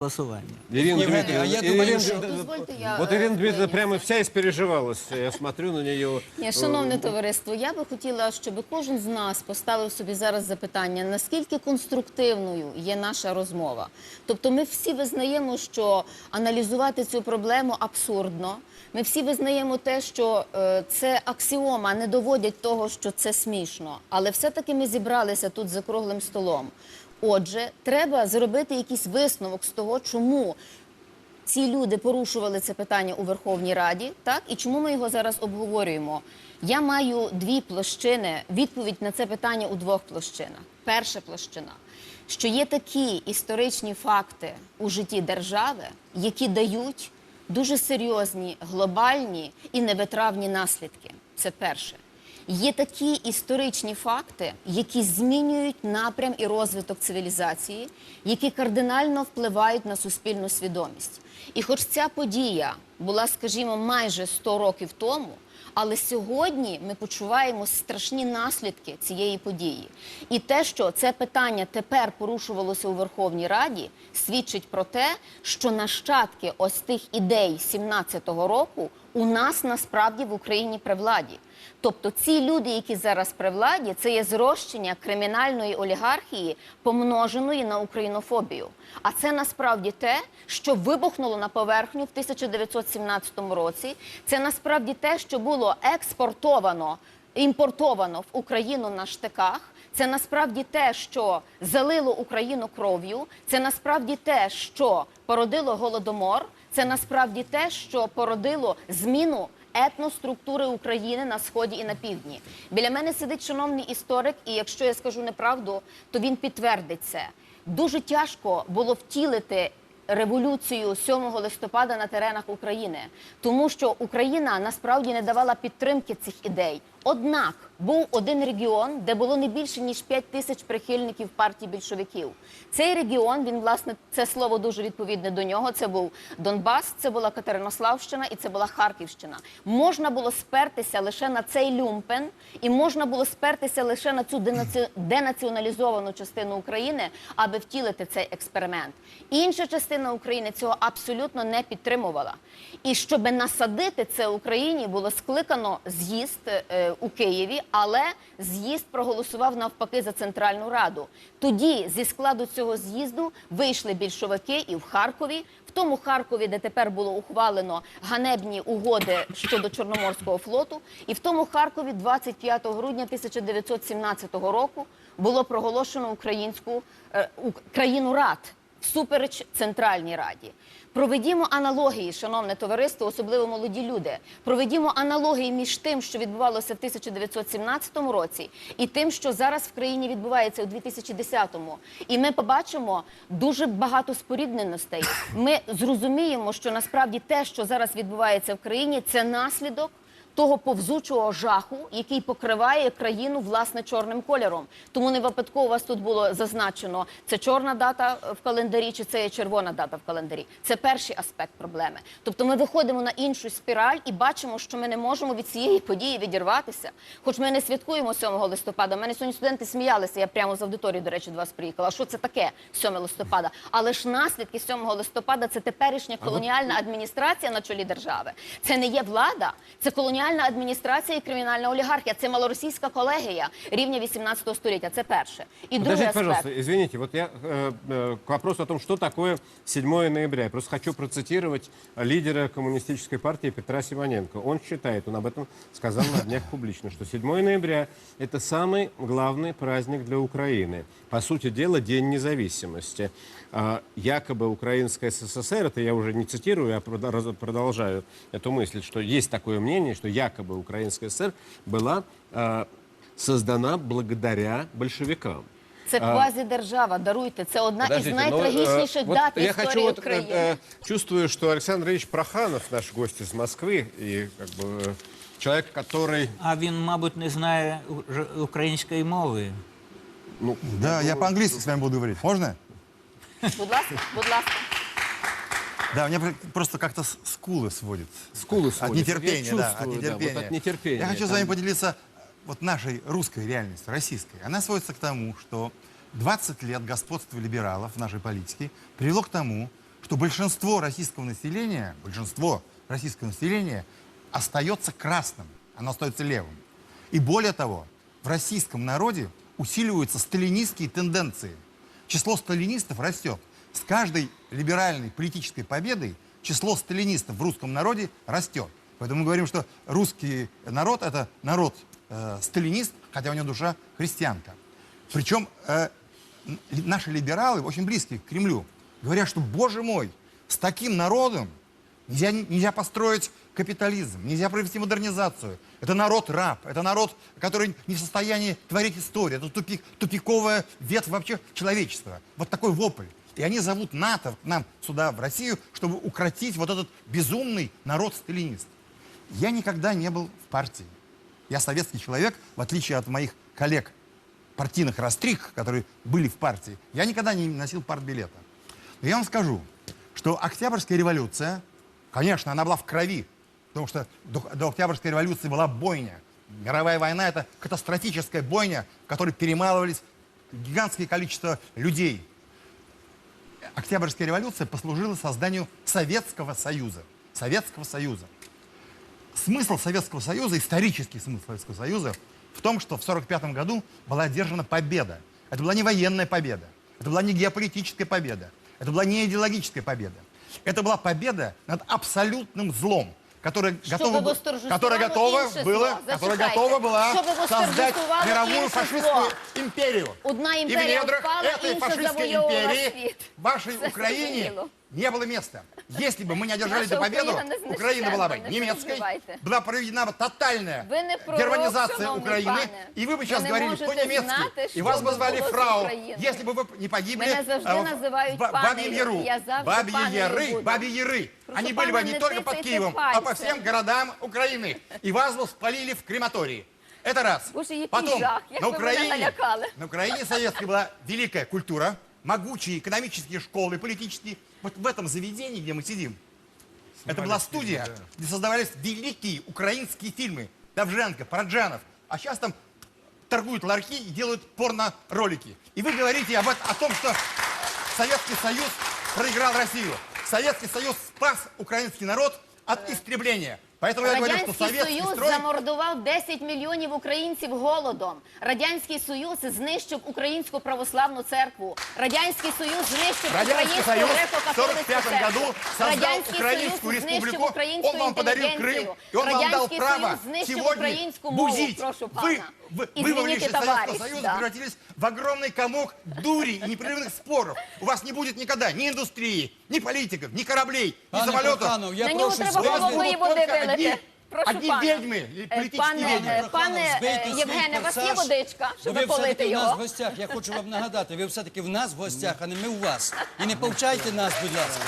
голосування. Ирина Дмитриевна, а я думаю, Дозвольте, я, Вот е, Ирина Дмитриевна вклинюся. прямо вся испереживалась. Я смотрю на нее. Ні, шановне товариство, я би хотіла, щоб кожен з нас поставив собі зараз запитання, наскільки конструктивною є наша розмова. Тобто, ми всі визнаємо, що аналізувати цю проблему абсурдно. Ми всі визнаємо те, що е, це аксіома, не доводять того, що це смішно. Але все-таки ми зібралися тут за круглим столом. Отже, треба зробити якийсь висновок з того, чому ці люди порушували це питання у Верховній Раді, так і чому ми його зараз обговорюємо? Я маю дві площини. Відповідь на це питання у двох площинах. Перша площина, що є такі історичні факти у житті держави, які дають дуже серйозні глобальні і невитравні наслідки. Це перше. Є такі історичні факти, які змінюють напрям і розвиток цивілізації, які кардинально впливають на суспільну свідомість. І хоч ця подія була, скажімо, майже 100 років тому, але сьогодні ми почуваємо страшні наслідки цієї події. І те, що це питання тепер порушувалося у Верховній Раді, свідчить про те, що нащадки ось тих ідей 17-го року у нас насправді в Україні при владі. Тобто ці люди, які зараз при владі, це є зрощення кримінальної олігархії, помноженої на українофобію. А це насправді те, що вибухнуло на поверхню в 1917 році. Це насправді те, що було експортовано, імпортовано в Україну на штиках. Це насправді те, що залило Україну кров'ю. Це насправді те, що породило голодомор. Це насправді те, що породило зміну етноструктури України на сході і на півдні. Біля мене сидить шановний історик, і якщо я скажу неправду, то він підтвердить це. Дуже тяжко було втілити революцію 7 листопада на теренах України, тому що Україна насправді не давала підтримки цих ідей. Однак був один регіон, де було не більше ніж 5 тисяч прихильників партії більшовиків. Цей регіон, він власне це слово дуже відповідне до нього. Це був Донбас, це була Катеринославщина і це була Харківщина. Можна було спертися лише на цей люмпен, і можна було спертися лише на цю денаці- денаціоналізовану частину України, аби втілити цей експеримент. Інша частина України цього абсолютно не підтримувала. І щоб насадити це Україні, було скликано з'їзд е, у Києві, але з'їзд проголосував навпаки за Центральну Раду. Тоді зі складу цього з'їзду вийшли більшовики і в Харкові. В тому Харкові, де тепер було ухвалено ганебні угоди щодо Чорноморського флоту, і в тому Харкові 25 грудня 1917 року було проголошено українську е, країну рад всупереч Центральній Раді. Проведімо аналогії, шановне товариство, особливо молоді люди. Проведімо аналогії між тим, що відбувалося в 1917 році, і тим, що зараз в країні відбувається у 2010-му. І ми побачимо дуже багато спорідненостей. Ми зрозуміємо, що насправді те, що зараз відбувається в країні, це наслідок того повзучого жаху, який покриває країну власне чорним кольором. Тому не випадково у вас тут було зазначено, це чорна дата в календарі, чи це є червона дата в календарі. Це перший аспект проблеми. Тобто ми виходимо на іншу спіраль і бачимо, що ми не можемо від цієї події відірватися. Хоч ми не святкуємо 7 листопада. У мене сьогодні студенти сміялися. Я прямо з аудиторії, до речі, до вас приїхала. Що це таке 7 листопада? Але ж наслідки 7 листопада це теперішня колоніальна адміністрація на чолі держави. Це не є влада, це колоніальна адміністрація і кримінальна олігархія. Це малоросійська колегія рівня 18 століття. Це перше. І другий Подождите, аспект. пожалуйста, извините, вот я э, э, к вопросу о том, что такое 7 ноября. Я просто хочу процитировать лидера коммунистической партии Петра Симоненко. Он считает, он об этом сказал на днях публично, что 7 ноября – это самый главный праздник для Украины. По сути дела, День независимости. А, якобы Украинская СССР, это я уже не цитирую, я прода- раз- продолжаю эту мысль, что есть такое мнение, что якобы Украинская ССР была а, создана благодаря большевикам. Це квазідержава. Даруйте. Це одна із Подождите, ну, найтрагічніших э, вот дат в я історії хочу вот, України. э, э, чувствую, что Александр Ильич Проханов, наш гость из Москвы, и как бы э, человек, который... А він, мабуть, не знає ж- української мови. Ну, Да, я по-английски с вами буду говорить. Можно? Будь ласка, будь ласка. Да, у меня просто как-то с- скулы сводит. Скулы От сводит. нетерпения, Я да, от чувствую, да, нетерпения. вот от нетерпения. Я хочу с Там- вами поделиться вот нашей русской реальностью, российской. Она сводится к тому, что 20 лет господства либералов в нашей политике привело к тому, что большинство российского населения, большинство российского населения остается красным, оно остается левым. И более того, в российском народе усиливаются сталинистские тенденции. Число сталинистов растет. С каждой либеральной политической победой число сталинистов в русском народе растет. Поэтому мы говорим, что русский народ это народ э, сталинист, хотя у него душа христианка. Причем э, наши либералы, очень близкие к Кремлю, говорят, что, боже мой, с таким народом нельзя, нельзя построить капитализм, нельзя провести модернизацию. Это народ раб, это народ, который не в состоянии творить историю, это тупик, тупиковая ветвь вообще человечества. Вот такой вопль. И они зовут НАТО к нам сюда, в Россию, чтобы укротить вот этот безумный народ-сталинист. Я никогда не был в партии. Я советский человек, в отличие от моих коллег, партийных растрик, которые были в партии. Я никогда не носил партбилета. Но я вам скажу, что Октябрьская революция, конечно, она была в крови, потому что до, до Октябрьской революции была бойня. Мировая война – это катастрофическая бойня, в которой перемалывались гигантское количество людей. Октябрьская революция послужила созданию Советского Союза. Советского Союза. Смысл Советского Союза, исторический смысл Советского Союза в том, что в 1945 году была одержана победа. Это была не военная победа, это была не геополитическая победа, это была не идеологическая победа. Это была победа над абсолютным злом, которое Щоб готово, было, восторжествувало которое готово інше было, зло. которое Зачекайте. готово была Щоб создать восторжествувало мировую інше фашистскую зло. империю. Одна И в імперія недрах впала, этой інша фашистской завоювала империи світ. вашей Все Украине зрозуміло. не было места. Если бы мы не одержали Наша эту победу, Україна не Украина была бы знищена, не немецкой, переживайте. была проведена бы тотальная Ви не пророк, германизация шановний Украины, пане. и вы бы Ви сейчас не говорили можете по-немецки, знати, и що вас би бы звали було з фрау, Україною. если бы вы не погибли Мене завжди э, в називають Ба- панею, Бабьем Яру. і я завжди Бабьи панею Яры, буду. Бабьи Яры. Прошу Они были бы пана, не не только под тицайте Киевом, а по пальцем. всем городам Украины. И вас бы спалили в крематории. Это раз. Боже, який Потом, жах, як на ви мене Украине, налякали. на Украине советской была великая культура, могучие экономические школы, политические. вот в этом заведении, где мы сидим, это была студия, где создавались великие украинские фильмы. Давженко, Параджанов. А сейчас там торгуют ларьки и делают порно-ролики. И вы говорите об, эт- о том, что Советский Союз проиграл Россию. Советский Союз спас украинский народ от истребления. Поэтому я говорю, что Радянський советский Союз строй... замордував 10 мільйонів українців голодом. Радянський Союз знищив українську православну церкву. Радянський Союз знищив Радянский українську Союз в греко-католицьку 1945 церкву. году создал Радянський Украинскую Союз знищив республику, українську он вам подарил Крым, інтелігенцію. и он вам дал Радянський право Союз знищив сегодня українську мову. бузить. Прошу пана. Вы, вы, вы вывалились Извините, из Советского товарищ, Союза, да. превратились в огромный комок дури и непрерывных споров. У вас не будет никогда ни индустрии, ни политиков, ни кораблей, ни Пане самолетов. Проханов, я На нього прошу треба У вас звести- головою будут води только одни, вилити. Прошу одни пана. ведьмы, Е, политические Пане, ведьмы. е, пане Збийте е, свій Євгене, у вас є форсаж. водичка, Бо щоб ви полити все-таки в нас в його? гостях. Я хочу вам нагадати, ви все-таки в нас в гостях, а не ми у вас. І не повчайте нас, будь ласка.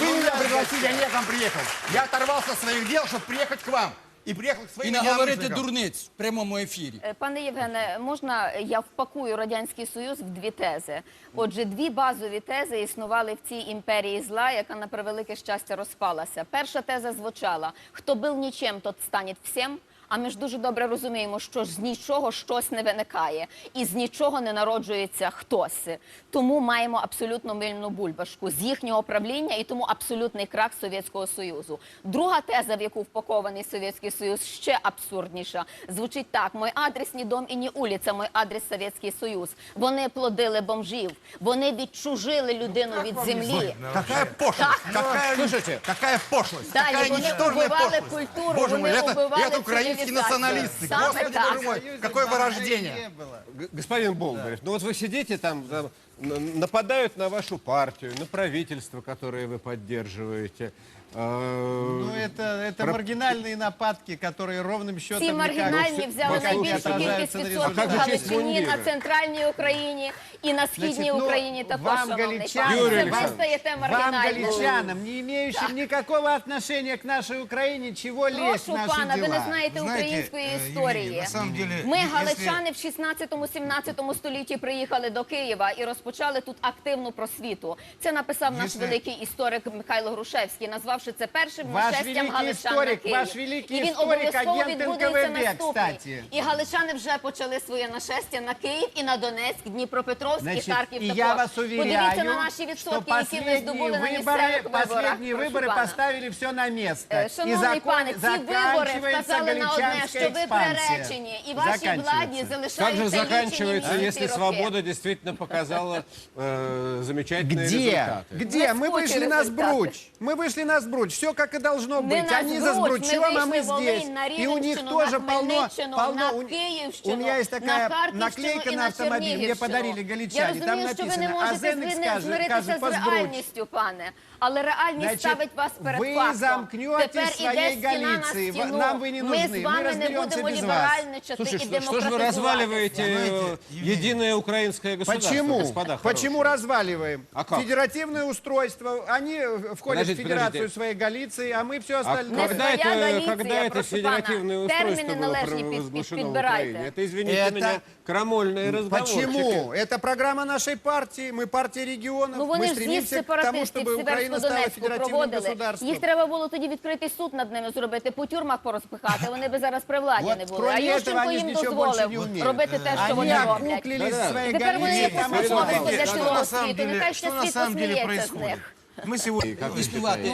Вы меня пригласили, а не я к вам приехал. Я оторвался от своих дел, чтобы приехать к вам. И приїхали к І своим наговорити дурниць в прямому ефірі. Е, Пане Євгене, можна я впакую Радянський Союз в дві тези? Отже, дві базові тези існували в цій імперії зла, яка на превелике щастя розпалася. Перша теза звучала: хто був нічим, тот стане всім. А ми ж дуже добре розуміємо, що з нічого щось не виникає, і з нічого не народжується хтось. Тому маємо абсолютно мильну бульбашку з їхнього правління і тому абсолютний крах Совєтського Союзу. Друга теза, в яку впакований Совєтський Союз, ще абсурдніша. Звучить так: мой адрес не дом і не улиця, мой адрес Совєтський Союз. Вони плодили бомжів, вони відчужили людину від землі. Какая пошлость! Какая, Слушайте. какая пошлость! Какая вони ничтожная убивали пошлость! культуру, Боже мой, вони это, убивали это украинские цивилизацию. националисты! Саме Господи, так. боже мой, какое вырождение! Г- Господин Болдырев, ну вот вы сидите там, да, н- нападают на вашу партию, на правительство, которое вы поддерживаете. Э, Ну, это, это Про- маргинальные нападки, которые ровным счетом Ці никак- маргінальні Ну, взяли послухайте, найбільшу отражаються кількість на відсотків результаті. в А как же честь Галичині, на мундира? центральній Україні і на східній Значить, ну, Україні також, вам, шановний галичанам, пане. Юрій Це ви Олександрович, стаєте Вам, маргінальними. галичанам, не имеющим никакого отношения к нашей Украине, чего лезть в Прошу наши пана, ви не дела? знаєте Знаєте, української е, Євгеній, історії. на самом деле, Ми, якщо- галичани, в 16-17 столітті приїхали до Києва і розпочали розпочали тут активну просвіту. Це написав наш Дійсно. великий історик Михайло Грушевський, назвавши це першим Ваш нашестям великий галичан історик, на Київ. ваш великий І він історик, обов'язково агент відбудеться НКВД, наступний. кстати. І галичани вже почали своє нашестя на Київ і на Донецьк, Дніпропетровськ Значить, і Харків и також. я вас Подивіться уверяю, на наші что відсотки, які ми последние здобули на выборы, місцевих виборах. последние Прошу выборы пана. поставили все на место. Е, И Шановний закон- пане, ці вибори заканчивается вказали на одне, галичанская що ви экспансия. приречені, і вашій владі Заканчивается. Как же залишаються заканчивается, лічені если місяці роки? свобода действительно показала э, замечательные Где? результаты? Где? Мы Насколько вышли на результаты? сбруч. Мы вышли на сбруч. Все как и должно Не быть. на Они за Збруч, сбручом, ми а мы вийшли в здесь. Волинь, на И у них Рівненщину, тоже на полно, Хмельниччину, полно. на у- Київщину, У меня есть на такая Харківщину наклейка і на на автомобиль. Мне Чернігівщину. подарили Я галичане. Там розумію, що ви не написано, можете Азенек з- скажет, змиритися кажет, з по збруч. реальністю, пане. Але реальність Значить, ставить вас перед ви фактом. замкнете Тепер своєї іде стіна на Галиции. стіну. Нам ви не Ми нужны. з Ми вами не розберемося будемо без вас. ліберальничати Слушай, і что, что же вы демократизуватися. разваливаете Знаете, э, единое украинское государство, Почему? господа Почему хорошие? разваливаем? А как? Федеративное устройство. Они входят Подождите, в федерацию подождите. своей Галиции, а мы все А остальное. когда своя это, Галиция, когда это прошу федеративное пана, устройство термины было належні під- провозглашено в підбирайте. Украине? Это, извините Это- меня, крамольные разговорчики. Почему? Это программа нашей партии. Мы партия регионов. Ну мы вони ж з'їзд стремимся к тому, сепаратистів чтобы в Украина стала Сіверсько-Донецьку федеративным проводили. государством. Їх треба було тоді відкритий суд над ними зробити, по тюрмах порозпихати. Вони би зараз при владі Вот не були. кроме А этого Ющенко они ж їм ничего больше не дозволив умеют. робити те, що Они вони роблять. окуклились Да-да. в своей Тепер вони є Галиции. там посмішовисько остались. для Что цілого на самом світу. деле, Нехай что ще на світ самом деле посміється з происходит? них. Мы сегодня... Как вы Існувати считаете?